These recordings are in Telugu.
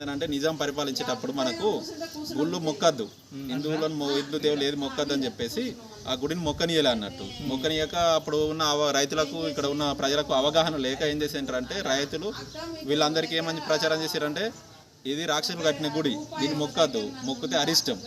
అంటే నిజాం పరిపాలించేటప్పుడు మనకు గుళ్ళు మొక్కద్దు. హిందువులను మొ- హిందూ దేవులు ఏది మొక్కద్దు అని చెప్పేసి ఆ గుడిని మొక్కనీయలే అన్నట్టు. మొక్కనీయక అప్పుడు ఉన్న రైతులకు ఇక్కడ ఉన్న ప్రజలకు అవగాహన లేక ఏం చేసింటారంటే రైతులు వీళ్ళందరికీ ఏమని ప్రచారం చేశారంటే ఇది రాక్షసులు కట్టిన గుడి. దీన్ని మొక్కద్దు. మొక్కితే అరిష్టం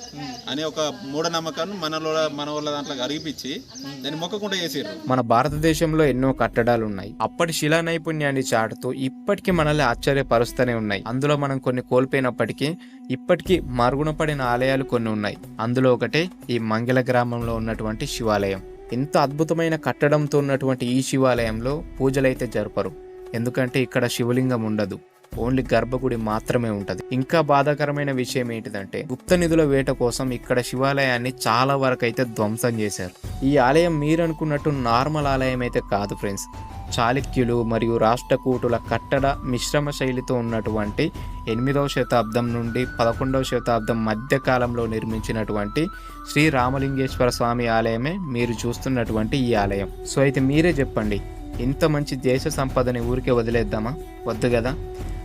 అనే ఒక మూఢనమ్మకాన్ని మనలో మన వాళ్ళ దాంట్లో అరిగిపించి దాన్ని మొక్కకుండా చేసారు మన భారతదేశంలో ఎన్నో కట్టడాలు ఉన్నాయి. అప్పటి శిలా నైపుణ్యాన్ని చాటుతూ ఇప్పటికీ మనల్ని ఆశ్చర్యపరుస్తూనే ఉన్నాయి. అందులో మనం కొన్ని కోల్పోయినప్పటికీ ఇప్పటికీ మరుగున పడిన ఆలయాలు కొన్ని ఉన్నాయి. అందులో ఒకటే ఈ మంగళ గ్రామంలో ఉన్నటువంటి శివాలయం. ఎంత అద్భుతమైన కట్టడంతో ఉన్నటువంటి ఈ శివాలయంలో పూజలైతే జరపరు. ఎందుకంటే ఇక్కడ శివలింగం ఉండదు. ఓన్లీ గర్భగుడి మాత్రమే ఉంటది. ఇంకా బాధాకరమైన విషయం ఏంటిదంటే గుప్త నిధుల వేట కోసం ఇక్కడ శివాలయాన్ని చాలా వరకు అయితే ధ్వంసం చేశారు. ఈ ఆలయం మీరు అనుకున్నట్టు నార్మల్ ఆలయం అయితే కాదు ఫ్రెండ్స్. చాళుక్యులు మరియు రాష్ట్రకూటుల కట్టడ మిశ్రమ శైలితో ఉన్నటువంటి ఎనిమిదవ శతాబ్దం నుండి పదకొండవ శతాబ్దం మధ్య కాలంలో నిర్మించినటువంటి శ్రీ రామలింగేశ్వర స్వామి ఆలయమే మీరు చూస్తున్నటువంటి ఈ ఆలయం. సో అయితే మీరే చెప్పండి ఇంత మంచి దేశ సంపదని ఊరికే వదిలేద్దామా? వద్దు కదా?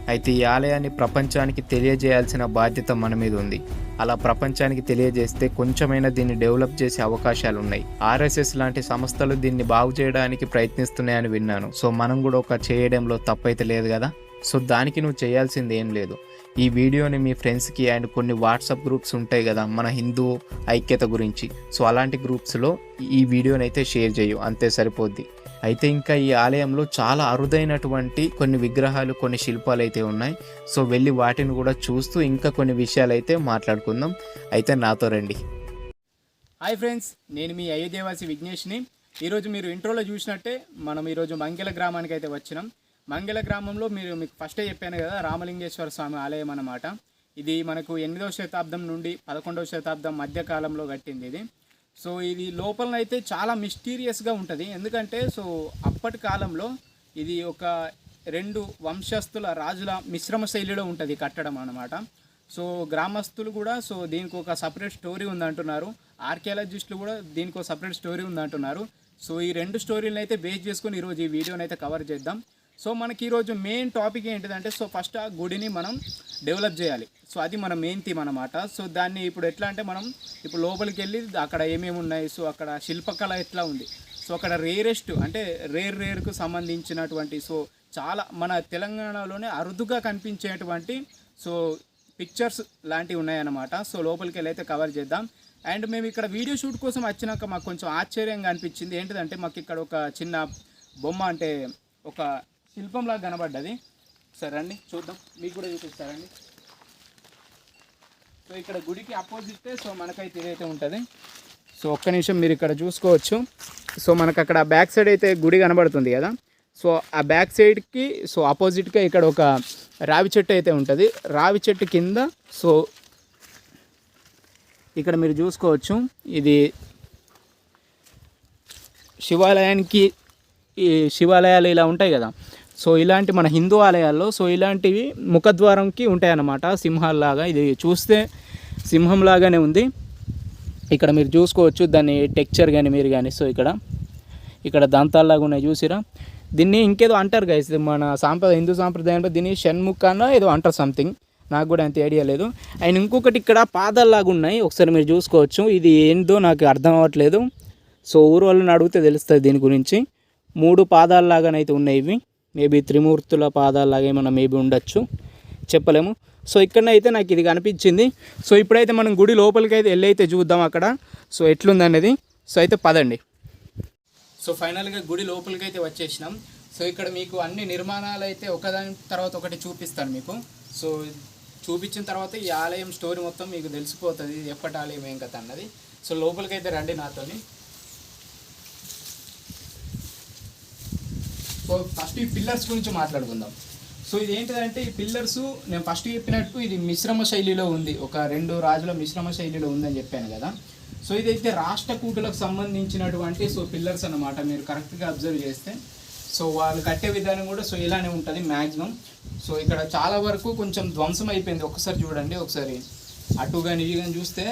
అయితే ఈ ఆలయాన్ని ప్రపంచానికి తెలియజేయాల్సిన బాధ్యత మన మీద ఉంది. అలా ప్రపంచానికి తెలియజేస్తే కొంచెమైనా దీన్ని డెవలప్ చేసే అవకాశాలు ఉన్నాయి ఆర్ఎస్ఎస్ లాంటి సంస్థలు దీన్ని బాగు చేయడానికి ప్రయత్నిస్తున్నాయని విన్నాను. సో మనం కూడా ఒక చేయడంలో తప్పైతే లేదు కదా? సో దానికి నువ్వు చేయాల్సింది ఏం లేదు. ఈ వీడియోని మీ ఫ్రెండ్స్కి అండ్ కొన్ని వాట్సాప్ గ్రూప్స్ ఉంటాయి కదా మన హిందూ ఐక్యత గురించి. సో అలాంటి గ్రూప్స్లో ఈ వీడియోని అయితే షేర్ చేయు అంతే సరిపోద్ది. అయితే ఇంకా ఈ ఆలయంలో చాలా అరుదైనటువంటి కొన్ని విగ్రహాలు కొన్ని శిల్పాలు అయితే ఉన్నాయి. సో వెళ్ళి వాటిని కూడా చూస్తూ ఇంకా కొన్ని విషయాలు అయితే మాట్లాడుకుందాం. అయితే నాతో రండి. హాయ్ ఫ్రెండ్స్ నేను మీ అయోధ్యవాసి విఘ్నేష్ని. ఈరోజు మీరు ఇంట్రోలో చూసినట్టే మనం ఈరోజు మంగళ గ్రామానికి అయితే వచ్చినాం. మంగళ గ్రామంలో మీరు మీకు ఫస్టే చెప్పాను కదా రామలింగేశ్వర స్వామి ఆలయం అన్నమాట. ఇది మనకు ఎనిమిదవ శతాబ్దం నుండి పదకొండవ శతాబ్దం మధ్యకాలంలో కట్టింది ఇది. సో ఇది లోపల అయితే చాలా మిస్టీరియస్గా ఉంటుంది. ఎందుకంటే సో అప్పటి కాలంలో ఇది ఒక రెండు వంశస్థుల రాజుల మిశ్రమ శైలిలో ఉంటుంది కట్టడం అన్నమాట. సో గ్రామస్తులు కూడా సో దీనికి ఒక సపరేట్ స్టోరీ ఉందంటున్నారు. ఆర్కియాలజిస్టులు కూడా దీనికి ఒక సపరేట్ స్టోరీ ఉందంటున్నారు. సో ఈ రెండు స్టోరీలను అయితే బేస్ చేసుకొని ఈరోజు ఈ వీడియోని అయితే కవర్ చేద్దాం. సో మనకి ఈరోజు మెయిన్ టాపిక్ ఏంటిదంటే సో ఫస్ట్ ఆ గుడిని మనం డెవలప్ చేయాలి. సో అది మన మెయిన్ థీమ్ అనమాట సో దాన్ని ఇప్పుడు ఎట్లా అంటే మనం ఇప్పుడు లోపలికి వెళ్ళి అక్కడ ఏమేమి ఉన్నాయి సో అక్కడ శిల్పకళ ఎట్లా ఉంది? సో అక్కడ రేరెస్ట్ అంటే రేర్ రేర్కు సంబంధించినటువంటి సో చాలా మన తెలంగాణలోనే అరుదుగా కనిపించేటువంటి సో పిక్చర్స్ లాంటివి ఉన్నాయన్నమాట. సో లోపలికి వెళ్ళి అయితే కవర్ చేద్దాం. అండ్ మేము ఇక్కడ వీడియో షూట్ కోసం వచ్చినాక మాకు కొంచెం ఆశ్చర్యంగా అనిపించింది. ఏంటిదంటే మాకు ఇక్కడ ఒక చిన్న బొమ్మ అంటే ఒక శిల్పంలాగా కనబడ్డది. సరే రండి చూద్దాం. మీకు కూడా చూపిస్తారండి సో ఇక్కడ గుడికి అపోజిట్ సో మనకైతే ఇదైతే ఉంటుంది. సో ఒక్క నిమిషం మీరు ఇక్కడ చూసుకోవచ్చు. సో మనకు అక్కడ బ్యాక్ సైడ్ అయితే గుడి కనబడుతుంది కదా. సో ఆ బ్యాక్ సైడ్కి సో ఆపోజిట్గా ఇక్కడ ఒక రావి చెట్టు అయితే ఉంటుంది. రావి చెట్టు కింద సో ఇక్కడ మీరు చూసుకోవచ్చు. ఇది శివాలయానికి ఈ శివాలయాలు ఇలా ఉంటాయి కదా. సో ఇలాంటి మన హిందూ ఆలయాల్లో సో ఇలాంటివి ముఖద్వారంకి ఉంటాయి అన్నమాట సింహాల్లాగా. ఇది చూస్తే సింహంలాగానే ఉంది. ఇక్కడ మీరు చూసుకోవచ్చు దాని టెక్చర్ కానీ మీరు కానీ సో ఇక్కడ ఇక్కడ దంతాల్లాగా ఉన్నాయి చూసిరా. దీన్ని ఇంకేదో అంటారు గైస్ మన సాంప్రదాయ హిందూ సాంప్రదాయంలో దీన్ని షణ్ముఖాన ఏదో అంటారు సంథింగ్ నాకు కూడా అంత ఐడియా లేదు. అండ్ ఇంకొకటి ఇక్కడ పాదాల్లాగా ఉన్నాయి. ఒకసారి మీరు చూసుకోవచ్చు. ఇది ఏందో నాకు అర్థం అవ్వట్లేదు. సో ఊరు వాళ్ళని అడిగితే తెలుస్తుంది దీని గురించి. మూడు పాదాల్లాగానైతే ఉన్నాయి ఇవి. మేబీ త్రిమూర్తుల పాదాలాగా ఏమైనా మేబీ ఉండొచ్చు. చెప్పలేము. సో ఇక్కడనైతే నాకు ఇది కనిపించింది. సో ఇప్పుడైతే మనం గుడి లోపలికి అయితే వెళ్ళి అయితే చూద్దాం అక్కడ. సో ఎట్లుందనేది. సో అయితే పదండి. సో ఫైనల్గా గుడి లోపలికి అయితే వచ్చేసినాం. సో ఇక్కడ మీకు అన్ని నిర్మాణాలు అయితే ఒకదాని తర్వాత ఒకటి చూపిస్తాను మీకు. సో చూపించిన తర్వాత ఈ ఆలయం స్టోరీ మొత్తం మీకు తెలిసిపోతుంది ఎప్పటి ఆలయం ఏం కథ అన్నది. సో లోపలికి అయితే రండి నాతోని. ఫస్ట్ ఈ పిల్లర్స్ గురించి మాట్లాడుకుందాం. సో ఇది ఏంటిదంటే ఈ పిల్లర్స్ నేను ఫస్ట్ చెప్పినట్టు ఇది మిశ్రమ శైలిలో ఉంది. ఒక రెండు రాజుల మిశ్రమ శైలిలో ఉందని చెప్పాను కదా. సో ఇదైతే రాష్ట్రకూటులకు సంబంధించినటువంటి సో పిల్లర్స్ అన్నమాట. మీరు కరెక్ట్గా అబ్జర్వ్ చేస్తే. సో వాళ్ళు కట్టే విధానం కూడా సో ఇలానే ఉంటుంది మ్యాక్సిమం సో ఇక్కడ చాలా వరకు కొంచెం ధ్వంసం అయిపోయింది. ఒకసారి చూడండి ఒకసారి. అటు కానీ ఇవి కానీ చూస్తే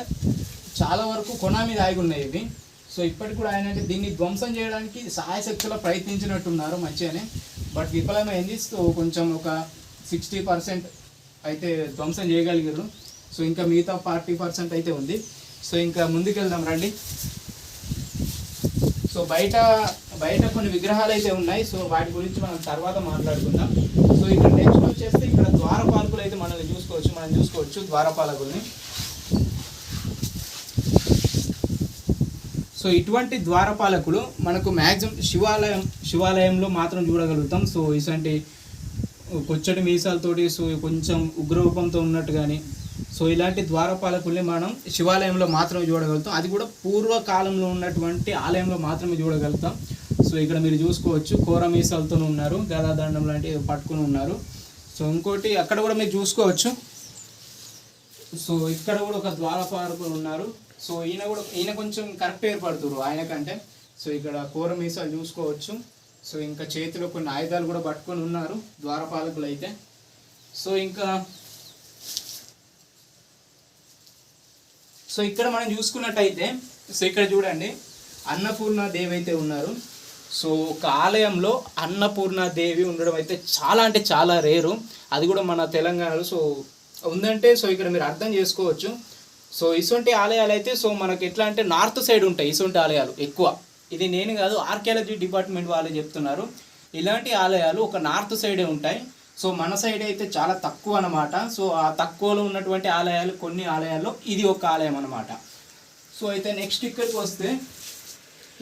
చాలా వరకు కొనా మీద ఆగి ఉన్నాయి ఇవి. సో ఇప్పటికి కూడా ఆయన అంటే దీన్ని ధ్వంసం చేయడానికి సహాయశక్తులు ప్రయత్నించినట్టున్నారు మంచిగానే బట్ విఫలమైంది సో కొంచెం ఒక సిక్స్టీ పర్సెంట్ అయితే ధ్వంసం చేయగలిగారు. సో ఇంకా మిగతా ఫార్టీ పర్సెంట్ అయితే ఉంది. సో ఇంకా ముందుకెళ్దాం రండి. సో బయట బయట కొన్ని విగ్రహాలు అయితే ఉన్నాయి. సో వాటి గురించి మనం తర్వాత మాట్లాడుకుందాం. సో ఇక్కడ నెక్స్ట్ వచ్చేస్తే ఇక్కడ ద్వారపాలకులు అయితే మనల్ని చూసుకోవచ్చు. మనం చూసుకోవచ్చు ద్వారపాలకుల్ని. సో ఇటువంటి ద్వారపాలకులు మనకు మ్యాక్సిమం శివాలయం శివాలయంలో మాత్రం చూడగలుగుతాం. సో ఇటువంటి కొచ్చటి మీసాలతోటి సో కొంచెం ఉగ్రరూపంతో ఉన్నట్టు కానీ సో ఇలాంటి ద్వారపాలకుల్ని మనం శివాలయంలో మాత్రమే చూడగలుగుతాం. అది కూడా పూర్వకాలంలో ఉన్నటువంటి ఆలయంలో మాత్రమే చూడగలుగుతాం. సో ఇక్కడ మీరు చూసుకోవచ్చు కోర మీసాలతో ఉన్నారు గదాదండం లాంటివి పట్టుకుని ఉన్నారు. సో ఇంకోటి అక్కడ కూడా మీరు చూసుకోవచ్చు. సో ఇక్కడ కూడా ఒక ద్వారపాలకులు ఉన్నారు. సో ఈయన కూడా ఈయన కొంచెం కరెక్ట్ ఏర్పడుతురు ఆయన కంటే సో ఇక్కడ కూర మీసాలు చూసుకోవచ్చు. సో ఇంకా చేతిలో కొన్ని ఆయుధాలు కూడా పట్టుకొని ఉన్నారు ద్వారపాలకులు అయితే సో ఇంకా సో ఇక్కడ మనం చూసుకున్నట్టయితే సో ఇక్కడ చూడండి అన్నపూర్ణ దేవి అయితే ఉన్నారు. సో ఒక ఆలయంలో అన్నపూర్ణ దేవి ఉండడం అయితే చాలా అంటే చాలా రేరు. అది కూడా మన తెలంగాణలో సో ఉందంటే సో ఇక్కడ మీరు అర్థం చేసుకోవచ్చు. సో ఇసుంటి ఆలయాలు అయితే సో మనకి ఎట్లా అంటే నార్త్ సైడ్ ఉంటాయి ఇటువంటి ఆలయాలు ఎక్కువ. ఇది నేను కాదు ఆర్కియాలజీ డిపార్ట్మెంట్ వాళ్ళు చెప్తున్నారు. ఇలాంటి ఆలయాలు ఒక నార్త్ సైడే ఉంటాయి. సో మన సైడ్ అయితే చాలా తక్కువ అన్నమాట. సో ఆ తక్కువలో ఉన్నటువంటి ఆలయాలు కొన్ని ఆలయాల్లో ఇది ఒక ఆలయం అనమాట సో అయితే నెక్స్ట్ ఇక్కడికి వస్తే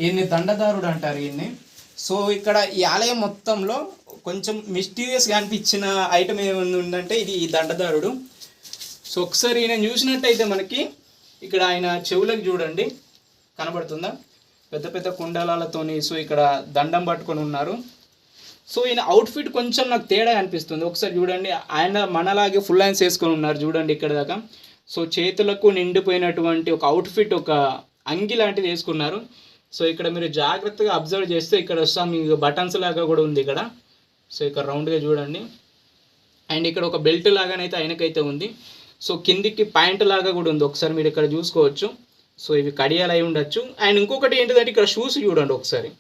ఈయన్ని దండదారుడు అంటారు ఈయన్ని. సో ఇక్కడ ఈ ఆలయం మొత్తంలో కొంచెం మిస్టీరియస్గా అనిపించిన ఐటమ్ ఏమైనా ఉందంటే ఇది ఈ దండదారుడు. సో ఒకసారి ఈయన చూసినట్టయితే మనకి ఇక్కడ ఆయన చెవులకు చూడండి కనబడుతుందా? పెద్ద పెద్ద కుండలాలతోని సో ఇక్కడ దండం పట్టుకొని ఉన్నారు. సో ఈయన అవుట్ఫిట్ కొంచెం నాకు తేడా అనిపిస్తుంది. ఒకసారి చూడండి ఆయన మనలాగే ఫుల్ హ్యాండ్స్ వేసుకొని ఉన్నారు చూడండి ఇక్కడ దాకా. సో చేతులకు నిండిపోయినటువంటి ఒక అవుట్ఫిట్ ఒక అంగి లాంటిది వేసుకున్నారు. సో ఇక్కడ మీరు జాగ్రత్తగా అబ్జర్వ్ చేస్తే ఇక్కడ వస్తాం మీకు బటన్స్ లాగా కూడా ఉంది ఇక్కడ. సో ఇక్కడ రౌండ్గా చూడండి. అండ్ ఇక్కడ ఒక బెల్ట్ లాగానైతే ఆయనకైతే ఉంది. సో కిందికి ప్యాంట్ లాగా కూడా ఉంది. ఒకసారి మీరు ఇక్కడ చూసుకోవచ్చు. సో ఇవి కడియాలు అయి ఉండొచ్చు. అండ్ ఇంకొకటి ఏంటిదంటే ఇక్కడ షూస్ చూడండి ఒకసారి.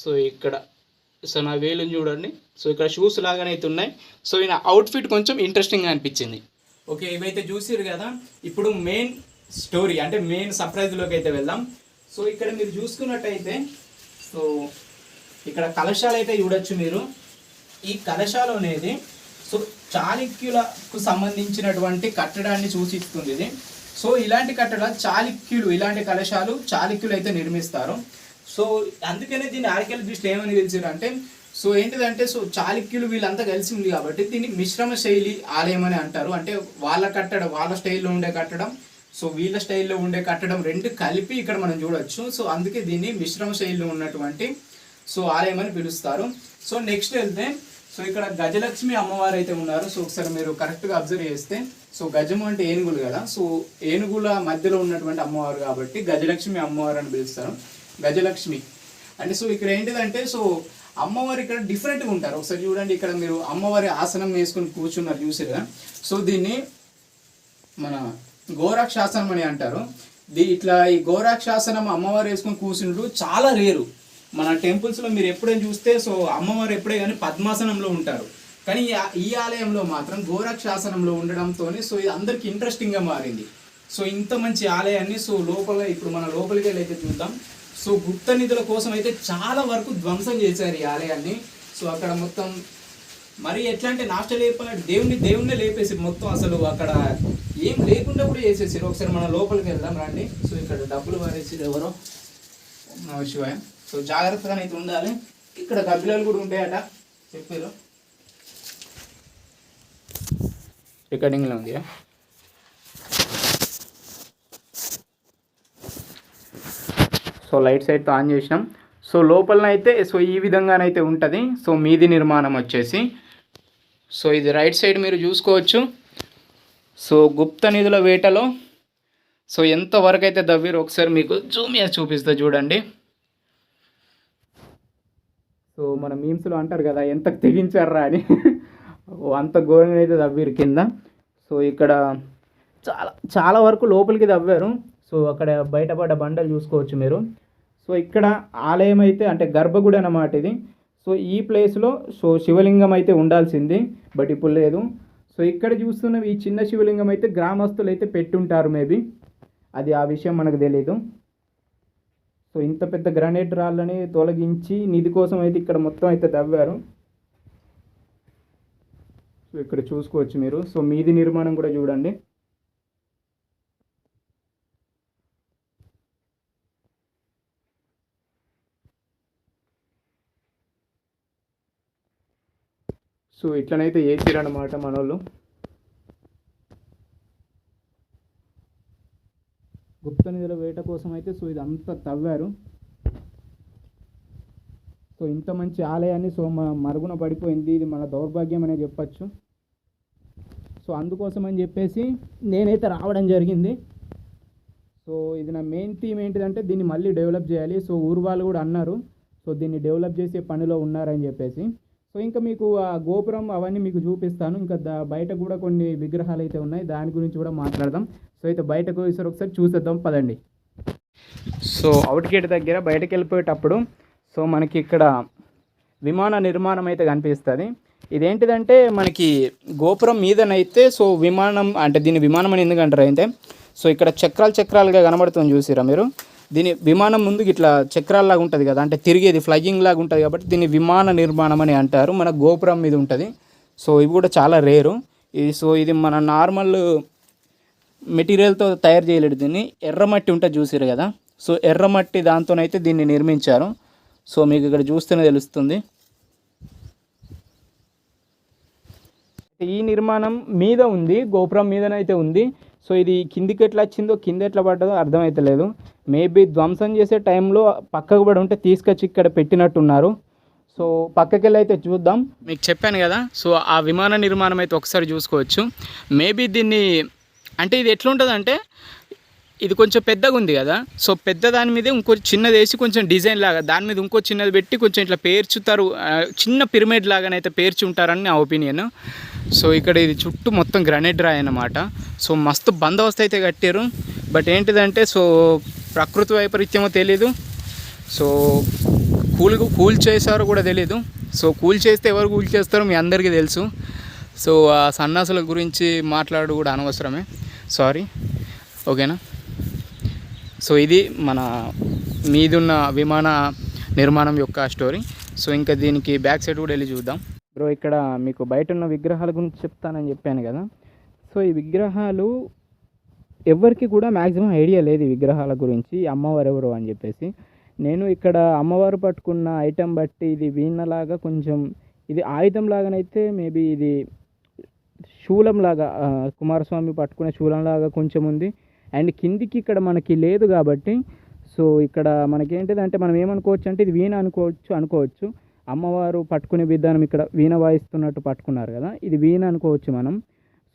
సో ఇక్కడ సో నా వేలుని చూడండి. సో ఇక్కడ షూస్ లాగానే అయితే ఉన్నాయి. సో ఈయన అవుట్ఫిట్ కొంచెం ఇంట్రెస్టింగ్గా అనిపించింది. ఓకే ఇవైతే చూసిరు కదా. ఇప్పుడు మెయిన్ స్టోరీ అంటే మెయిన్ సర్ప్రైజ్లోకి అయితే వెళ్దాం. సో ఇక్కడ మీరు చూసుకున్నట్టయితే సో ఇక్కడ కలశాలు అయితే చూడొచ్చు మీరు. ఈ కలశాలు అనేది సో చాళుక్యులకు సంబంధించినటువంటి కట్టడాన్ని సూచిస్తుంది ఇది. సో ఇలాంటి కట్టడాలు చాళుక్యులు ఇలాంటి కలశాలు చాళుక్యులు అయితే నిర్మిస్తారు. సో అందుకనే దీన్ని ఆర్కియాలజిస్ట్ ఏమని పిలిచారు అంటే సో ఏంటిదంటే సో చాళుక్యులు వీళ్ళంతా కలిసి ఉంది కాబట్టి దీన్ని మిశ్రమ శైలి ఆలయం అని అంటారు. అంటే వాళ్ళ కట్టడం వాళ్ళ స్టైల్లో ఉండే కట్టడం సో వీళ్ళ స్టైల్లో ఉండే కట్టడం రెండు కలిపి ఇక్కడ మనం చూడొచ్చు. సో అందుకే దీన్ని మిశ్రమ శైలిలో ఉన్నటువంటి సో ఆలయం అని పిలుస్తారు. సో నెక్స్ట్ వెళ్తే సో ఇక్కడ గజలక్ష్మి అమ్మవారు అయితే ఉన్నారు. సో ఒకసారి మీరు కరెక్ట్గా అబ్జర్వ్ చేస్తే సో గజము అంటే ఏనుగులు కదా. సో ఏనుగుల మధ్యలో ఉన్నటువంటి అమ్మవారు కాబట్టి గజలక్ష్మి అమ్మవారు అని పిలుస్తారు. గజలక్ష్మి. అంటే సో ఇక్కడ ఏంటిదంటే సో అమ్మవారు ఇక్కడ డిఫరెంట్గా ఉంటారు. ఒకసారి చూడండి ఇక్కడ మీరు అమ్మవారి ఆసనం వేసుకుని కూర్చున్నారు చూసారుగా సో దీన్ని మన గోరాక్షాసనం అని అంటారు. దీ ఇట్లా ఈ గోరాక్షాసనం అమ్మవారు వేసుకొని కూర్చుంటూ చాలా రేరు. మన టెంపుల్స్లో మీరు ఎప్పుడైనా చూస్తే సో అమ్మవారు ఎప్పుడే కానీ పద్మాసనంలో ఉంటారు. కానీ ఈ ఆలయంలో మాత్రం గోరక్షాసనంలో ఉండడంతో సో ఇది అందరికి ఇంట్రెస్టింగ్గా మారింది. సో ఇంత మంచి ఆలయాన్ని సో లోపల ఇప్పుడు మన లోపలికి వెళ్ళి అయితే చూద్దాం. సో గుప్త నిధుల కోసం అయితే చాలా వరకు ధ్వంసం చేశారు ఈ ఆలయాన్ని. సో అక్కడ మొత్తం మరి ఎట్లా అంటే నాష్ట లేప దేవుని దేవుణ్ణి లేపేసి మొత్తం అసలు అక్కడ ఏం లేకుండా కూడా చేసేసారు. ఒకసారి మన లోపలికి వెళ్దాం రండి. సో ఇక్కడ డబ్బులు వారేసి ఎవరో? ఓం శివాయ. సో జాగ్రత్తగా అయితే ఉండాలి. ఇక్కడ గబ్బిలాలు కూడా ఉంటాయట చెప్పారు. రికార్డింగ్లో ఉంది సో లైట్ సైడ్తో ఆన్ చేసినాం. సో లోపలనైతే సో ఈ విధంగానైతే ఉంటుంది. సో మీది నిర్మాణం వచ్చేసి సో ఇది రైట్ సైడ్ మీరు చూసుకోవచ్చు. సో గుప్త నిధుల వేటలో సో ఎంతవరకు అయితే దవ్విరో ఒకసారి మీకు జూమియా చేసి చూపిస్తా చూడండి. సో మన మీమ్స్లో అంటారు కదా ఎంత తెగించారా అని. అంత ఘోరంగా అయితే తవ్వారు కింద. సో ఇక్కడ చాలా చాలా వరకు లోపలికి దవ్వారు సో అక్కడ బయటపడ్డ బండలు చూసుకోవచ్చు మీరు. సో ఇక్కడ ఆలయం అయితే అంటే గర్భగుడి అన్నమాట ఇది. సో ఈ ప్లేస్లో సో శివలింగం అయితే ఉండాల్సింది బట్ ఇప్పుడు లేదు. సో సో ఇక్కడ చూస్తున్న ఈ చిన్న శివలింగం అయితే గ్రామస్తులు అయితే పెట్టుంటారు మేబీ అది ఆ విషయం మనకు తెలియదు సో ఇంత పెద్ద గ్రానైట్ రాళ్ళని తొలగించి నిధి కోసం అయితే ఇక్కడ మొత్తం అయితే తవ్వారు. సో ఇక్కడ చూసుకోవచ్చు మీరు. సో మీది నిర్మాణం కూడా చూడండి. సో ఇట్లనైతే వేసిరన్నమాట మనోళ్ళు. గుప్త నిధుల వేట కోసం అయితే సో ఇదంతా తవ్వారు. సో ఇంత మంచి ఆలయాన్ని సో మరుగున పడిపోయింది. ఇది మన దౌర్భాగ్యం అనే చెప్పచ్చు. సో అందుకోసం అని చెప్పేసి నేనైతే రావడం జరిగింది. సో ఇది నా మెయిన్ థీమ్ ఏంటిదంటే దీన్ని మళ్ళీ డెవలప్ చేయాలి. సో ఊరు వాళ్ళు కూడా అన్నారు. సో దీన్ని డెవలప్ చేసే పనిలో ఉన్నారని చెప్పేసి. సో ఇంకా మీకు ఆ గోపురం అవన్నీ మీకు చూపిస్తాను. ఇంకా దా బయట కూడా కొన్ని విగ్రహాలు అయితే ఉన్నాయి. దాని గురించి కూడా మాట్లాడదాం. సో అయితే బయటకు ఈసారి ఒకసారి చూసేద్దాం. పదండి. సో అవుట్ గేట్ దగ్గర బయటకు వెళ్ళిపోయేటప్పుడు సో మనకి ఇక్కడ విమాన నిర్మాణం అయితే కనిపిస్తుంది. ఇదేంటిదంటే మనకి గోపురం మీదనైతే సో విమానం అంటే దీన్ని విమానం అని ఎందుకంటారు అయితే సో ఇక్కడ చక్రాలు చక్రాలుగా కనబడుతుంది చూసిరా మీరు. దీని విమానం ముందు ఇట్లా చక్రాల్లాగా ఉంటుంది కదా అంటే తిరిగేది ఫ్లయింగ్ లాగా ఉంటుంది కాబట్టి దీన్ని విమాన నిర్మాణం అని అంటారు. మన గోపురం మీద ఉంటుంది. సో ఇవి కూడా చాలా రేరు. ఇది సో ఇది మన నార్మల్ మెటీరియల్తో తయారు చేయలేడు దీన్ని. ఎర్రమట్టి ఉంటే చూసారు కదా. సో ఎర్రమట్టి దాంతోనైతే దీన్ని నిర్మించారు. సో మీకు ఇక్కడ చూస్తేనే తెలుస్తుంది. ఈ నిర్మాణం మీద ఉంది గోపురం మీదనైతే ఉంది. సో ఇది కిందికి ఎట్లా వచ్చిందో కింద ఎట్లా పడ్డదో అర్థమవుతలేదు మేబీ ధ్వంసం చేసే టైంలో పక్కకు పడి ఉంటే తీసుకొచ్చి ఇక్కడ పెట్టినట్టున్నారు. సో పక్కకెళ్ళి అయితే చూద్దాం. మీకు చెప్పాను కదా సో ఆ విమాన నిర్మాణం అయితే ఒకసారి చూసుకోవచ్చు. మేబీ దీన్ని అంటే ఇది ఎట్లుంటుందంటే ఇది కొంచెం పెద్దగా ఉంది కదా సో పెద్ద దాని మీద ఇంకో చిన్నది వేసి కొంచెం డిజైన్ లాగా దాని మీద ఇంకో చిన్నది పెట్టి కొంచెం ఇట్లా పేర్చుతారు చిన్న పిరమిడ్ లాగానైతే పేర్చి ఉంటారని నా ఒపీనియన్. సో ఇక్కడ ఇది చుట్టూ మొత్తం గ్రనైట్ రాయి అన్నమాట. సో మస్తు బందోబస్తు అయితే కట్టారు బట్ ఏంటిదంటే సో ప్రకృతి వైపరీత్యమో తెలీదు. సో కూల్ కూల్ చేశారో కూడా తెలీదు. సో కూల్ చేస్తే ఎవరు కూల్ చేస్తారో మీ అందరికీ తెలుసు. సో ఆ సన్నాసుల గురించి మాట్లాడు కూడా అనవసరమే. సారీ ఓకేనా? సో ఇది మన మీదున్న విమాన నిర్మాణం యొక్క స్టోరీ సో ఇంకా దీనికి బ్యాక్ సైడ్ కూడా వెళ్ళి చూద్దాం. బ్రో ఇక్కడ మీకు బయట ఉన్న విగ్రహాల గురించి చెప్తానని చెప్పాను కదా. సో ఈ విగ్రహాలు ఎవరికి కూడా మ్యాక్సిమం ఐడియా లేదు ఈ విగ్రహాల గురించి అమ్మవారు ఎవరు అని చెప్పేసి. నేను ఇక్కడ అమ్మవారు పట్టుకున్న ఐటెం బట్టి ఇది వీణలాగా కొంచెం ఇది ఆయుధం లాగానైతే మేబీ ఇది శూలంలాగా కుమారస్వామి పట్టుకునే శూలంలాగా కొంచెం ఉంది. అండ్ కిందికి ఇక్కడ మనకి లేదు కాబట్టి సో ఇక్కడ మనకేంటిదంటే మనం ఏమనుకోవచ్చు అంటే ఇది వీణ అనుకోవచ్చు అనుకోవచ్చు. అమ్మవారు పట్టుకునే విధానం ఇక్కడ వీణ వాయిస్తున్నట్టు పట్టుకున్నారు కదా ఇది వీణ అనుకోవచ్చు మనం.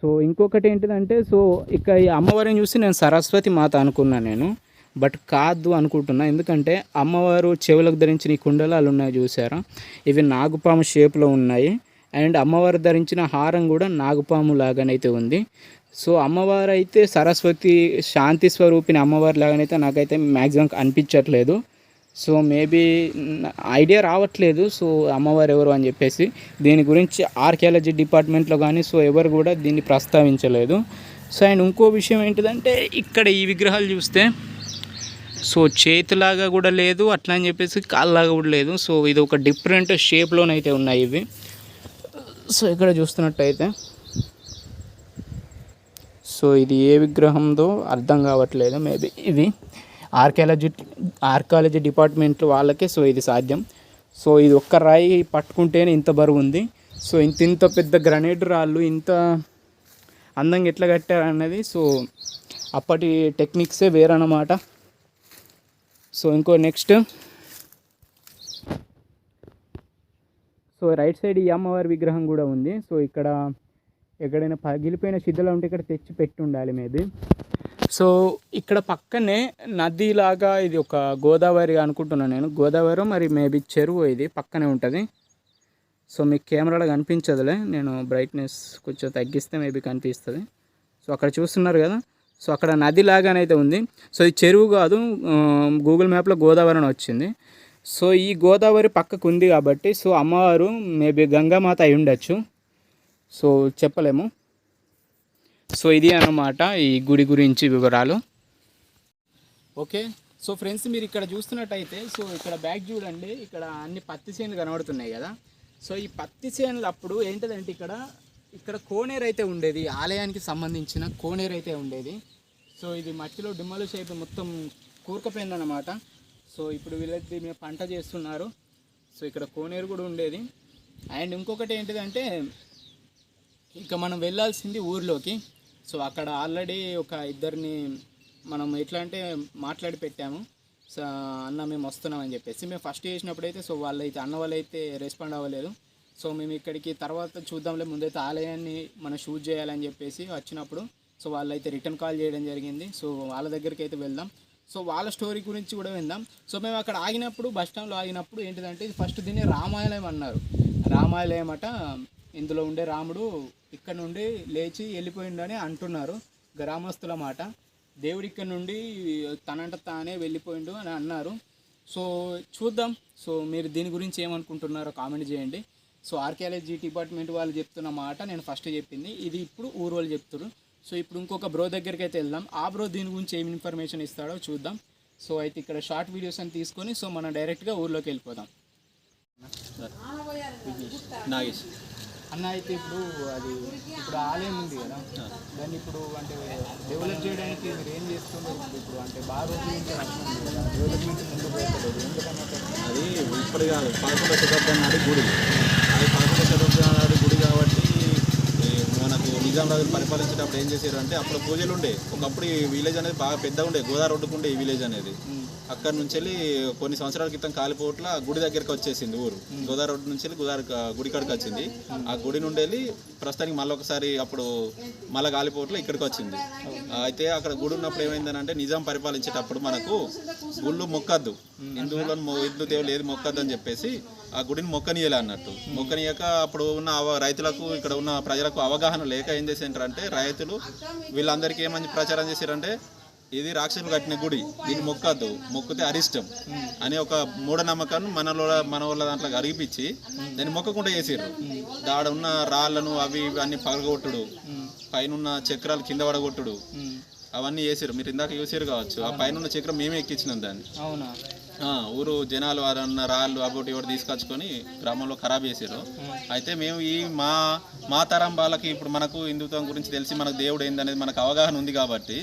సో ఇంకొకటి ఏంటిదంటే సో ఇక ఈ అమ్మవారిని చూసి నేను సరస్వతి మాత అనుకున్నాను నేను బట్ కాదు అనుకుంటున్నా. ఎందుకంటే అమ్మవారు చెవులకు ధరించిన ఈ కుండలాలు ఉన్నాయి చూసారా? ఇవి నాగుపాము షేప్లో ఉన్నాయి. అండ్ అమ్మవారు ధరించిన హారం కూడా నాగుపాము లాగానైతే ఉంది. సో అమ్మవారు అయితే సరస్వతి శాంతి స్వరూపిణి అమ్మవారి లాగానైతే నాకైతే మ్యాక్సిమం అనిపించట్లేదు. సో మేబీ ఐడియా రావట్లేదు. సో అమ్మవారు ఎవరు అని చెప్పేసి. దీని గురించి ఆర్కియాలజీ డిపార్ట్మెంట్లో కానీ సో ఎవరు కూడా దీన్ని ప్రస్తావించలేదు. సో అండ్ ఇంకో విషయం ఏంటిదంటే ఇక్కడ ఈ విగ్రహాలు చూస్తే సో చేతిలాగా కూడా లేదు అట్లా అని చెప్పేసి కాళ్ళలాగా కూడా లేదు. సో ఇది ఒక డిఫరెంట్ షేప్లోనైతే ఉన్నాయి ఇవి. సో ఇక్కడ చూస్తున్నట్టయితే సో ఇది ఏ విగ్రహంతో అర్థం కావట్లేదు మేబీ ఇది ఆర్కియాలజీ ఆర్కియాలజీ డిపార్ట్మెంట్ వాళ్ళకే సో ఇది సాధ్యం. సో ఇది ఒక్క రాయి పట్టుకుంటేనే ఇంత బరువు ఉంది. సో ఇంత ఇంత పెద్ద గ్రనేడ్ రాళ్ళు ఇంత అందంగా ఎట్లా కట్టారు అన్నది సో అప్పటి టెక్నిక్సే వేరన్నమాట. సో ఇంకో నెక్స్ట్. సో రైట్ సైడ్ ఈ అమ్మవారి విగ్రహం కూడా ఉంది. సో ఇక్కడ ఎక్కడైనా పగిలిపోయిన శిథిలం ఉంటే ఇక్కడ తెచ్చి పెట్టి ఉండాలి మేబీ. సో ఇక్కడ పక్కనే నదిలాగా ఇది ఒక గోదావరి అనుకుంటున్నాను నేను. గోదావరి మరి మేబీ చెరువు ఇది పక్కనే ఉంటుంది. సో మీకు కెమెరాలో కనిపించదులే. నేను బ్రైట్నెస్ కొంచెం తగ్గిస్తే మేబీ కనిపిస్తుంది. సో అక్కడ చూస్తున్నారు కదా. సో అక్కడ నది లాగానైతే ఉంది. సో ఇది చెరువు కాదు. గూగుల్ మ్యాప్లో గోదావరి అని వచ్చింది. సో ఈ గోదావరి పక్కకు ఉంది కాబట్టి సో అమ్మవారు మేబీ గంగామాత అయి ఉండొచ్చు. సో చెప్పలేము. సో ఇది అన్నమాట ఈ గుడి గురించి వివరాలు. ఓకే సో ఫ్రెండ్స్ మీరు ఇక్కడ చూస్తున్నట్టయితే సో ఇక్కడ బ్యాక్ చూడండి ఇక్కడ అన్ని పత్తి చేనులు కనబడుతున్నాయి కదా. సో ఈ పత్తి చేనులు అప్పుడు ఏంటంటే ఇక్కడ ఇక్కడ కోనేరు అయితే ఉండేది ఆలయానికి సంబంధించిన కోనేరు అయితే ఉండేది. సో ఇది మట్టిలో డిమ్మలు షేప్ మొత్తం కూరుకుపోయిందన్నమాట సో ఇప్పుడు వీళ్ళైతే దీని మీద పంట చేస్తున్నారు. సో ఇక్కడ కోనేరు కూడా ఉండేది. అండ్ ఇంకొకటి ఏంటిదంటే ఇక మనం వెళ్ళాల్సింది ఊర్లోకి. సో అక్కడ ఆల్రెడీ ఒక ఇద్దరిని మనం ఎట్లా అంటే మాట్లాడి పెట్టాము. సో అన్న మేము వస్తున్నామని చెప్పేసి. మేము ఫస్ట్ చేసినప్పుడు అయితే సో వాళ్ళైతే అన్న వాళ్ళైతే రెస్పాండ్ అవ్వలేదు. సో మేము ఇక్కడికి తర్వాత చూద్దాంలే ముందైతే ఆలయాన్ని మనం షూట్ చేయాలని చెప్పేసి వచ్చినప్పుడు సో వాళ్ళైతే రిటర్న్ కాల్ చేయడం జరిగింది. సో వాళ్ళ దగ్గరికి అయితే వెళ్దాం. సో వాళ్ళ స్టోరీ గురించి కూడా విందాం. సో మేము అక్కడ ఆగినప్పుడు బస్ స్టాండ్లో ఆగినప్పుడు ఏంటిదంటే ఫస్ట్ దీన్ని రామాయణం అన్నారు. రామాయణం అట ఇందులో ఉండే రాముడు ఇక్కడ నుండి లేచి వెళ్ళిపోయిండని అంటున్నారు. గ్రామస్తుల మాట. దేవుడు ఇక్కడ నుండి తనంట తానే వెళ్ళిపోయిండు అని అన్నారు. సో చూద్దాం. సో మీరు దీని గురించి ఏమనుకుంటున్నారో కామెంట్ చేయండి. సో ఆర్కియాలజీ డిపార్ట్మెంట్ వాళ్ళు చెప్తున్న మాట నేను ఫస్ట్ చెప్పింది. ఇది ఇప్పుడు ఊరు వాళ్ళు చెప్తున్నారు సో ఇప్పుడు ఇంకొక బ్రో దగ్గరికి అయితే వెళ్దాం. ఆ బ్రో దీని గురించి ఏమి ఇన్ఫర్మేషన్ ఇస్తాడో చూద్దాం. సో అయితే ఇక్కడ షార్ట్ వీడియోస్ అని తీసుకొని సో మనం డైరెక్ట్గా ఊర్లోకి వెళ్ళిపోదాం. నాగేష్. అన్న అయితే ఇప్పుడు అది ఇప్పుడు ఆలయం ఉంది కదా. దాన్ని ఇప్పుడు అంటే డెవలప్ చేయడానికి మీరు ఏం చేస్తున్నారు? ఇప్పుడు అంటే బాగా రోజుల నుంచి నడుస్తుంది కదా. డెవలప్మెంట్ ముందు పోతలేదు. ఎందుకన్నట్టు అది ఇప్పుడు కాదు పదకొండవ శతాబ్దం నాటి గుడి. అది పదకొండవ శతాబ్దం నాటి గుడి కాబట్టి మనకు నిజామాబాద్ పరిపాలించేటప్పుడు ఏం చేశారు అంటే అప్పుడు పూజలు ఉండే. ఒకప్పుడు ఈ విలేజ్ అనేది బాగా పెద్దగా ఉండే. గోదావరి రోడ్డుకు ఉండే ఈ విలేజ్ అనేది. అక్కడ నుంచి వెళ్ళి కొన్ని సంవత్సరాల క్రితం కాలిపోట్ల గుడి దగ్గరికి వచ్చేసింది ఊరు. గోదావరి రోడ్డు నుంచి వెళ్ళి గోదావరి గుడి కాడికి వచ్చింది. ఆ గుడి నుండి వెళ్ళి ప్రస్తుతానికి మళ్ళీ ఒకసారి అప్పుడు మళ్ళీ కాలిపోట్ల ఇక్కడికి వచ్చింది. అయితే అక్కడ గుడి ఉన్నప్పుడు ఏమైందని అంటే నిజాం పరిపాలించేటప్పుడు మనకు గుళ్ళు మొక్కద్దు. హిందువులను హిందూ దేవులు ఏది మొక్కద్దు అని చెప్పేసి ఆ గుడిని మొక్కనీయలే అన్నట్టు. మొక్కనీయక అప్పుడు ఉన్న రైతులకు ఇక్కడ ఉన్న ప్రజలకు అవగాహన లేక ఏం చేసింటారంటే రైతులు వీళ్ళందరికీ ఏమని ప్రచారం చేశారంటే ఇది రాక్షసులు కట్టిన గుడి. దీన్ని మొక్కద్దు. మొక్కితే అరిష్టం. అని ఒక మూఢనమ్మకాన్ని మనలో మన వాళ్ళ దాంట్లో అరిగిపించి దాన్ని మొక్కకుండా చేసారు దాడ ఉన్న రాళ్ళను అవి ఇవి అన్ని పగలగొట్టుడు. పైన చక్రాలు కింద పడగొట్టుడు. అవన్నీ చేసారు మీరు ఇందాక చూసారు కావచ్చు. ఆ పైన చక్రం మేమే ఎక్కించినాం దాన్ని. ఊరు జనాలు అన్న రాళ్ళు అబోటి ఒకటి తీసుకొచ్చుకొని గ్రామంలో ఖరాబ్ చేసారు అయితే మేము ఈ మా మా తరం వాళ్ళకి ఇప్పుడు మనకు హిందుత్వం గురించి తెలిసి మనకు దేవుడు ఏందనేది మనకు అవగాహన ఉంది కాబట్టి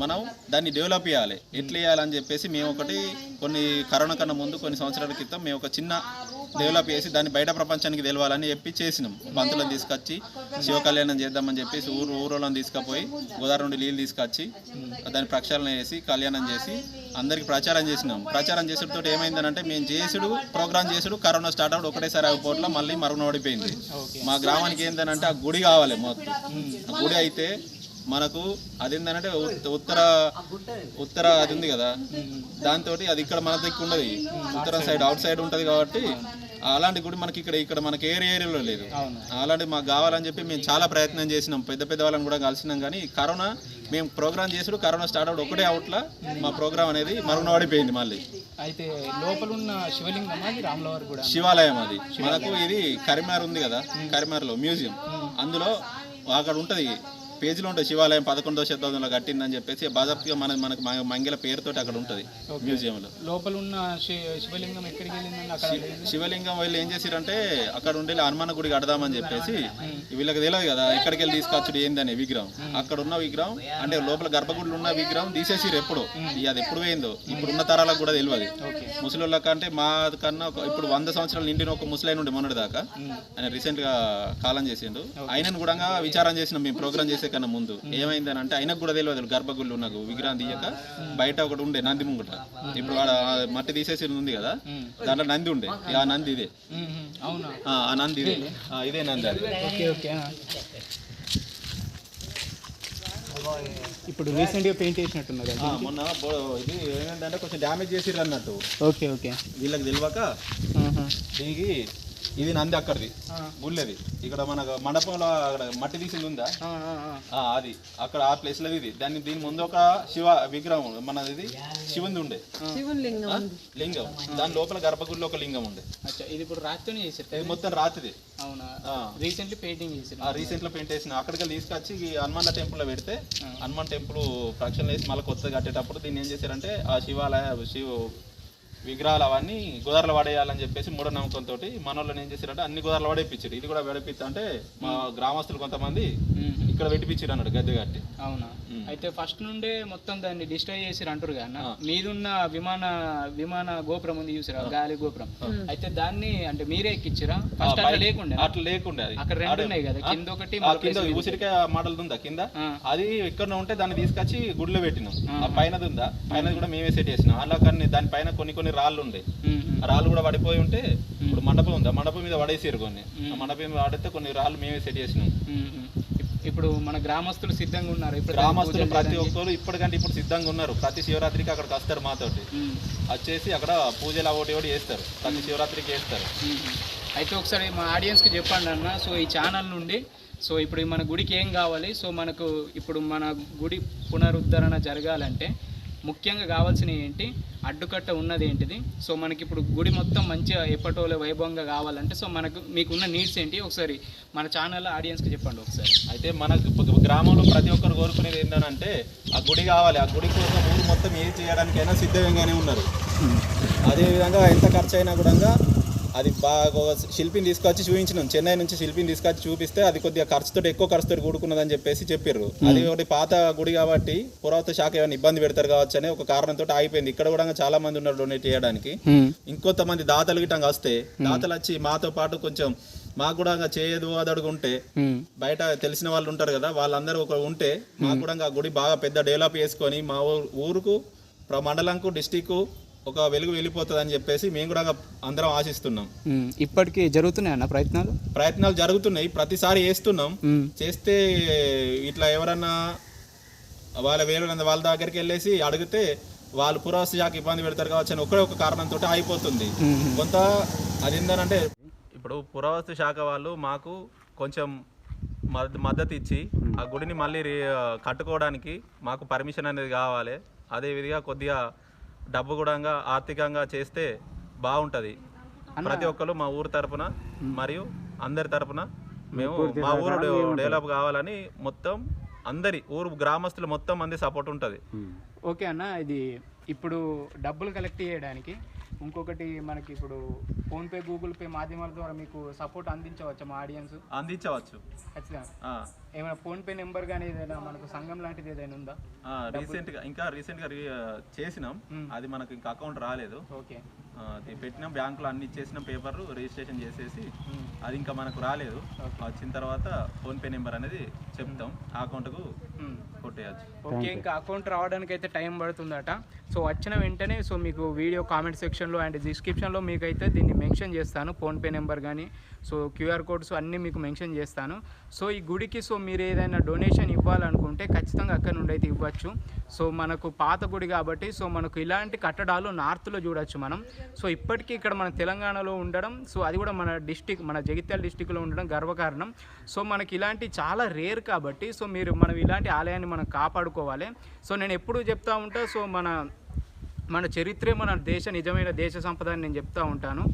మనం దాన్ని డెవలప్ చేయాలి. ఎట్లా చేయాలని చెప్పేసి మేము ఒకటి కొన్ని కరోనా కన్నా ముందు కొన్ని సంవత్సరాల క్రితం మేము ఒక చిన్న డెవలప్ చేసి దాన్ని బయట ప్రపంచానికి తెలవాలని చెప్పి చేసినాం. పంతులను తీసుకొచ్చి శివ కళ్యాణం చేద్దామని చెప్పేసి ఊరు ఊరోళ్ళని తీసుకుపోయి గోదావరి నుండి నీళ్ళు తీసుకొచ్చి దాన్ని ప్రక్షాళన చేసి కళ్యాణం చేసి అందరికి ప్రచారం చేసినాం. ప్రచారం చేసుడుతో ఏమైందనంటే మేము చేసుడు ప్రోగ్రామ్ చేసుడు కరోనా స్టార్ట్ అవ్వడం ఒకటేసారి అయిపోవట్ల మళ్ళీ మరుగున పడిపోయింది. మా గ్రామానికి ఏంటంటే ఆ గుడి కావాలి మొత్తం ఆ గుడి అయితే మనకు అదేంటంటే ఉత్- ఉత్తర ఉత్తర అది ఉంది కదా. దాంతో అది ఇక్కడ మన దిక్కు ఉండదు. ఉత్తరం సైడ్ అవుట్ సైడ్ ఉంటుంది కాబట్టి అలాంటి గుడి మనకి ఇక్కడ ఇక్కడ మనకి ఏరే ఏరియాలో లేదు. అలాంటి మాకు కావాలని చెప్పి మేము చాలా ప్రయత్నం చేసినాం. పెద్ద పెద్ద వాళ్ళని కూడా కలిసినాం కానీ కరోనా మేము ప్రోగ్రామ్ చేసుడు కరోనా స్టార్ట్ అవ్వడం ఒకటే అవుట్లా మా ప్రోగ్రామ్ అనేది మరుగున పడిపోయింది మళ్ళీ. అయితే లోపల ఉన్న శివలింగం అది రాములవారు కూడా శివాలయం అది. మనకు ఇది కరీంనగర్ ఉంది కదా కరీంనగర్లో మ్యూజియం. అందులో అక్కడ ఉంటుంది. పేజీలో ఉంటుంది శివాలయం పదకొండవ శతాబ్దంలో కట్టిందని చెప్పేసి బాజాప్తిగా మన మనకు మ- మంగళ పేరుతోటి అక్కడ ఉంటుంది మ్యూజియంలో. లోపల ఉన్న శివలింగం ఎక్కడికి వెళ్ళిందండి. శివలింగం వీళ్ళు ఏం చేసిరంటే అక్కడ ఉండి హనుమాన గుడి కడదామని చెప్పేసి వీళ్ళకి తెలియదు కదా ఎక్కడికి వెళ్ళి తీసుకొచ్చుడు ఏందని విగ్రహం. అక్కడ ఉన్న విగ్రహం అంటే లోపల గర్భగుడిలో ఉన్న విగ్రహం తీసేసిరు ఎప్పుడు. అది ఎప్పుడు పోయిందో ఇప్పుడు ఉన్న తరాలకు కూడా తెలియదు. ముసలి అంటే మా కన్నా ఒక- ఇప్పుడు వంద సంవత్సరాలు నిండిన ఒక ముసలైన ఉండే మొన్నటి దాకా ఆయన రీసెంట్గా కాలం చేసిండు. ఆయనను కూడా విచారం చేసినాం మేము ప్రోగ్రామ్ చేసే కన్నా ముందు. ఏమైందని అంటే ఆయనకు కూడా తెలియదు గర్భగుళ్ళు ఉన్న విగ్రహం తీయక బయట ఒకటి ఉండే నంది ముంగట. ఇప్పుడు ఆ మట్టి తీసేసి ఉంది కదా దాంట్లో నంది ఉండే. ఆ నంది ఇదే. ఆ నంది ఇదే. ఇదే నంది అది. ఇప్పుడు రీసెంట్గా పెయింట్ చేసినట్టున్నారు మొన్న ఇది ఏంటంటే కొంచెం డ్యామేజ్ చేసిర్రు అన్నట్టు. Okay okay. వీళ్ళకి తెలియక ఆహా. ఇది నంది అక్కడిది. గుళ్ళది. ఇక్కడ మన మండపంలో అక్కడ మట్టి తీసింది ఉందా? ఆ, ఆ, ఆ. ఆ, అది. అక్కడ ఆ ప్లేస్లో ఇది. దాన్ని దీని ముందు ఒక శివ విగ్రహం. మన ఇది శివుంది ఉండే? లింగం. దాని లోపల గర్భగుడిలో ఒక లింగం ఉండే. అచ్చా ఇది ఇప్పుడు చేసారు మొత్తం రాతిది. రీసెంట్లీ పెయింటింగ్ చేసారు ఆ రీసెంట్లో పెయింట్ వేసిన అక్కడికి తీసుకొచ్చి హనుమాన్ టెంపుల్లో పెడితే హనుమాన్ టెంపుల్ ప్రక్షణ వేసి మళ్ళీ కొత్తగా కట్టేటప్పుడు దీన్ని ఏం చేశారంటే ఆ శివాలయ శివ విగ్రహాలు అవన్నీ గోదావరిలో పడేయాలని చెప్పేసి మూఢనమ్మకంతో మన వాళ్ళని ఏం చేశారంటే అన్ని గోదావరిలో పడేపించారు ఇది కూడా పడేపిస్తా అంటే మా గ్రామస్తులు కొంతమంది ఇక్కడ పెట్టిపించారు అన్నాడు గద్దె కట్టి అవునా? అయితే ఫస్ట్ నుండే మొత్తం దాన్ని డిస్ట్రాయ్ చేసి అంటారు కదా మీదున్న విమాన విమాన గోపురం ఉంది చూసారా గాలి గోపురం. అయితే దాన్ని అంటే మీరే ఎక్కించారా ఫస్ట్ అట్లా లేకుండే అట్లా లేకుండే అక్కడ రెండు ఉన్నాయి కదా కింద ఒకటి కింద ఉసిరికాయ మోడల్ ఉందా. కింద. అది ఎక్కడ ఉంటే దాన్ని తీసుకొచ్చి గుడిలో పెట్టినాం. ఆ. పైనది ఉందా పైనది కూడా మేమే సెట్ చేసినాం. అలా కానీ దాని పైన కొన్ని కొన్ని రాళ్ళు ఉండే. రాళ్ళు కూడా పడిపోయి ఉంటే ఇప్పుడు మండపం ఉందా? మండపం మీద పడేసారు కొన్ని. ఆ మండపం మీద పడితే కొన్ని రాళ్ళు మేమే సెట్ చేసినాం. ఇప్పుడు మన గ్రామస్తులు సిద్ధంగా ఉన్నారు. ఇప్పుడు గ్రామస్తులు ప్రతి ఒక్కరు ఇప్పటికంటే ఇప్పుడు సిద్ధంగా ఉన్నారు. ప్రతి శివరాత్రికి అక్కడికి వస్తారు మాతోటి. వచ్చేసి అక్కడ పూజలు ఒకటి ఒకటి చేస్తారు. ప్రతి శివరాత్రికి చేస్తారు. ఉమ్. అయితే ఒకసారి మా ఆడియన్స్కి చెప్పండి అన్న. సో ఈ ఛానల్ నుండి సో ఇప్పుడు మన గుడికి ఏం కావాలి? సో మనకు ఇప్పుడు మన గుడి పునరుద్ధరణ జరగాలంటే ముఖ్యంగా కావాల్సినవి ఏంటి? అడ్డుకట్ట ఉన్నది ఏంటిది? సో మనకి ఇప్పుడు గుడి మొత్తం మంచిగా ఎప్పటోలే వైభవంగా కావాలంటే సో మనకు మీకున్న నీడ్స్ ఏంటి? ఒకసారి మన ఛానల్ ఆడియన్స్కి చెప్పండి ఒకసారి. అయితే మనకు గ్రామంలో ప్రతి ఒక్కరు కోరుకునేది ఏంటంటే ఆ గుడి కావాలి. ఆ గుడి కోసం ఊరు మొత్తం ఏది చేయడానికైనా సిద్ధంగానే ఉన్నారు. అదేవిధంగా ఎంత ఖర్చు అయినా కూడా అది బాగా శిల్పిని తీసుకొచ్చి చూపించినాం. చెన్నై నుంచి శిల్పిని తీసుకొచ్చి చూపిస్తే అది కొద్దిగా ఖర్చుతో ఎక్కువ ఖర్చుతో కూడుకున్నదని చెప్పేసి చెప్పారు అది ఒకటి పాత గుడి కాబట్టి పురాతన శాఖ ఏమైనా ఇబ్బంది పెడతారు కావచ్చు అనే ఒక కారణంతో ఆగిపోయింది. ఇక్కడ కూడా చాలా మంది ఉన్నారు డొనేట్ చేయడానికి. ఇంకొంతమంది దాతలు గిట్టంగా వస్తే దాతలు వచ్చి మాతో పాటు కొంచెం మాకు కూడా చేయదు అదడుగు ఉంటే బయట తెలిసిన వాళ్ళు ఉంటారు కదా వాళ్ళందరూ ఒక ఉంటే మాకు కూడా గుడి బాగా పెద్ద డెవలప్ చేసుకొని మా ఊరు ఊరుకు ప్ర- మండలంకు డిస్టిక్ ఒక వెలుగు వెళ్ళిపోతుంది అని చెప్పేసి మేము కూడా అందరం ఆశిస్తున్నాం. ఇప్పటికీ జరుగుతున్నాయి అన్న ప్రయత్నాలు? ప్రయత్నాలు జరుగుతున్నాయి. ప్రతిసారి చేస్తున్నాం. చేస్తే ఇట్లా ఎవరన్నా వాళ్ళ వేరే వాళ్ళ దగ్గరికి వెళ్ళేసి అడిగితే వాళ్ళు పురావస్తు శాఖ ఇబ్బంది పెడతారు కావచ్చు అని ఒకే ఒక కారణంతో అయిపోతుంది. కొంత అది ఏంటంటే ఇప్పుడు పురావస్తు శాఖ వాళ్ళు మాకు కొంచెం మద్- మద్దతు ఇచ్చి ఆ గుడిని మళ్ళీ కట్టుకోవడానికి మాకు పర్మిషన్ అనేది కావాలి. అదేవిధంగా కొద్దిగా డబ్బు కూడా ఆర్థికంగా చేస్తే బాగుంటుంది. ప్రతి ఒక్కరు మా ఊరు తరపున మరియు అందరి తరపున మేము మా ఊరు డెవ- డెవలప్ కావాలని మొత్తం అందరి ఊరు గ్రామస్తులు మొత్తం మంది సపోర్ట్ ఉంటుంది. ఓకే అన్న ఇది ఇప్పుడు డబ్బులు కలెక్ట్ చేయడానికి ఇంకొకటి మనకి ఇప్పుడు ఫోన్పే గూగుల్ పే మాధ్యమాల ద్వారా మీకు సపోర్ట్ అందించవచ్చు మా ఆడియన్స్? అందించవచ్చు. ఖచ్చితంగా. ఏమైనా ఫోన్పే నెంబర్ కానీ ఏదైనా మనకు సంఘం లాంటిది ఏదైనా ఉందా? ఆ, రీసెంట్గా ఇంకా రీసెంట్గా రీ- చేసినాం. అది మనకు ఇంకా అకౌంట్ రాలేదు. ఓకే. పెట్టినాం బ్యాంకులో అన్ని ఇచ్చేసినాం పేపర్ రిజిస్ట్రేషన్ చేసేసి అది ఇంకా మనకు రాలేదు. వచ్చిన తర్వాత ఫోన్ పే నెంబర్ అనేది చెప్తాం. ఆ అకౌంట్కు. కొట్టేయచ్చు. ఓకే ఇంకా అకౌంట్ రావడానికి అయితే టైం పడుతుందట. సో వచ్చిన వెంటనే సో మీకు వీడియో కామెంట్ సెక్షన్లో అండ్ డిస్క్రిప్షన్లో మీకు అయితే దీన్ని మెన్షన్ చేస్తాను ఫోన్పే నెంబర్ కానీ సో క్యూఆర్ కోడ్స్ అన్నీ మీకు మెన్షన్ చేస్తాను. సో ఈ గుడికి సో మీరు ఏదైనా డొనేషన్ ఇవ్వాలనుకుంటే ఖచ్చితంగా అక్కడ నుండి అయితే ఇవ్వచ్చు. సో మనకు పాత గుడి కాబట్టి సో మనకు ఇలాంటి కట్టడాలు నార్త్లో చూడొచ్చు మనం. సో ఇప్పటికీ ఇక్కడ మన తెలంగాణలో ఉండడం సో అది కూడా మన డిస్టిక్ మన జగిత్యాల డిస్టిక్లో ఉండడం గర్వకారణం. సో మనకి ఇలాంటి చాలా రేర్ కాబట్టి సో మీరు మనం ఇలాంటి ఆలయాన్ని మనం కాపాడుకోవాలి. సో నేను ఎప్పుడూ చెప్తా ఉంటా సో మన మన చరిత్రే మన దేశ నిజమైన దేశ సంపద అని నేను చెప్తా ఉంటాను.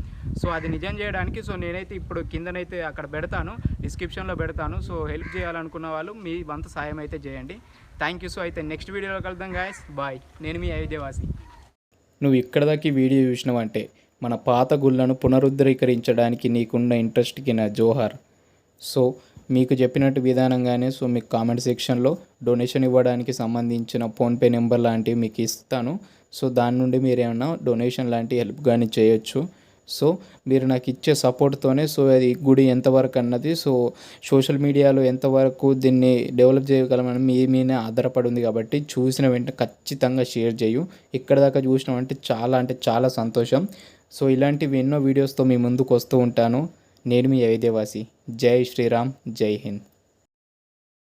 సో అది నిజం చేయడానికి సో నేనైతే ఇప్పుడు కిందనైతే అక్కడ పెడతాను డిస్క్రిప్షన్లో పెడతాను. సో హెల్ప్ చేయాలనుకున్న వాళ్ళు మీ వంత సాయం అయితే చేయండి. Thank you. సో అయితే నెక్స్ట్ వీడియోలో కలుద్దాం గాయస్ బాయ్ నేను మీ అయోధ్యవాసి నువ్వు ఇక్కడ దాకా వీడియో చూసినావంటే మన పాత గుళ్ళను పునరుద్ధరీకరించడానికి నీకున్న ఇంట్రెస్ట్కి నా జోహార్. సో మీకు చెప్పినట్టు విధానంగానే సో మీకు కామెంట్ సెక్షన్లో డొనేషన్ ఇవ్వడానికి సంబంధించిన ఫోన్పే నెంబర్ లాంటివి మీకు ఇస్తాను. సో దాని నుండి మీరు ఏమైనా డొనేషన్ లాంటి హెల్ప్ కానీ చేయొచ్చు. సో మీరు నాకు ఇచ్చే సపోర్ట్తోనే సో అది గుడి ఎంతవరకు అన్నది సో సోషల్ మీడియాలో ఎంతవరకు దీన్ని డెవలప్ చేయగలమని మీ మీదే ఆధారపడి ఉంది కాబట్టి చూసిన వెంటనే ఖచ్చితంగా షేర్ చేయు. ఇక్కడ దాకా చూసినామంటే చాలా అంటే చాలా సంతోషం. సో ఇలాంటివి ఎన్నో వీడియోస్తో మీ ముందుకు వస్తూ ఉంటాను. నేను మీ అవిదేవాసి జై శ్రీరామ్. జై హింద్.